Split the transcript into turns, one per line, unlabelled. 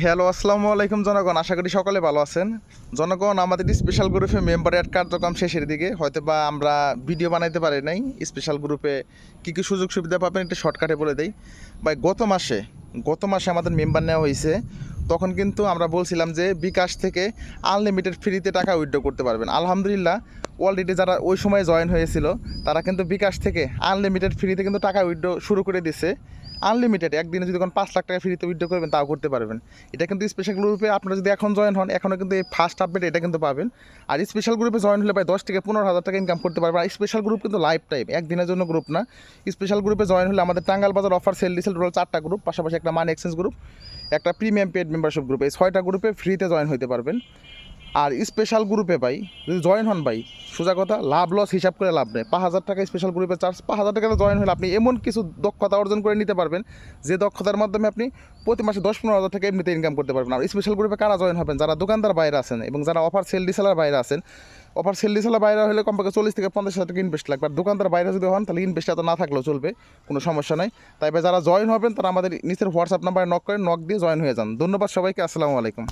Hello, আসসালামু আলাইকুম জনগণ। আশা করি সকলে ভালো আছেন। জনগণ, আমাদের স্পেশাল গ্রুপে মেম্বার অ্যাড কার্যক্রম শেষের দিকে। হয়তো বা আমরা ভিডিও বানাইতে পারি নাই। স্পেশাল গ্রুপে কী কী সুযোগ সুবিধা পাবেন একটু শর্টকাটে বলে দেই। বা গত মাসে গত মাসে আমাদের মেম্বার নেওয়া হয়েছে তখন কিন্তু আমরা বলছিলাম যে বিকাশ থেকে আনলিমিটেড ফ্রিতে টাকা উইথড্র করতে পারবেন। আলহামদুলিল্লাহ অলরেডি যারা ওই সময় জয়েন হয়েছিল, তারা কিন্তু বিকাশ থেকে আনলিমিটেড ফ্রিতে কিন্তু টাকা উইথড্র শুরু করে দিছে। আনলিমিটেড একদিনে যদি কোনো পাঁচ লাখ টাকা ফ্রিতে উইথড্র করবেন, তাও করতে পারবেন। এটা কিন্তু স্পেশাল গ্রুপে আপনারা যদি এখন জয়েন হন, এখনও কিন্তু এই ফার্স্ট আপডেট এটা কিন্তু পাবেন। আর স্পেশাল গ্রুপে জয়েন হলে প্রায় দশ থেকে পনেরো হাজার টাকা ইনকাম করতে পারবেন। আর স্পেশাল গ্রুপ কিন্তু লাইফ টাইম একদিনের জন্য গ্রুপ না। স্পেশাল গ্রুপে জয়েন হলে আমাদের টাঙ্গাল বাজার অফার সেল ডিসেল টোটাল চারটা গ্রুপ পাশাপাশি একটা মানি এক্সচেঞ্জ গ্রুপ একটা প্রিমিয়াম পেড মেম্বারশিপ গ্রুপ ছয়টা গ্রুপে ফ্রিতে জয়েন হতে পারবেন। আর স্পেশাল গ্রুপে পাই যদি জয়েন হন ভাই, সোজা কথা, লাভ লস হিসাব করে লাভ নেই। পাঁচ হাজার টাকা স্পেশাল গ্রুপে চার্জ পাঁচ হাজার টাকা জয়েন হলে আপনি এমন কিছু দক্ষতা অর্জন করে নিতে পারবেন, যে দক্ষতার মাধ্যমে আপনি প্রতি মাসে দশ পনেরো হাজার টাকা এমনিতে ইনকাম করতে পারবেন। আর স্পেশাল গ্রুপে কারা জয়েন হবেন? যারা দোকানদার বাইরে আছেন এবং যারা অফার সেল ডিসেলার বাইরে আছেন অফার সেল ডিসেলার বাইরে হলে কমপক্ষে চল্লিশ থেকে পঞ্চাশ হাজার টাকা ইনভেস্ট লাগবে। আর দোকানদার বাইরে যদি হন, তাহলে ইনভেস্ট এত না থাকলেও চলবে, কোনো সমস্যা নাই। তাই যারা জয়েন হবেন, তারা আমাদের নিচের হোয়াটসঅ্যাপ নাম্বারে নক করে নক দিয়ে জয়েন হয়ে যান। ধন্যবাদ সবাইকে, আসসালামু আলাইকুম।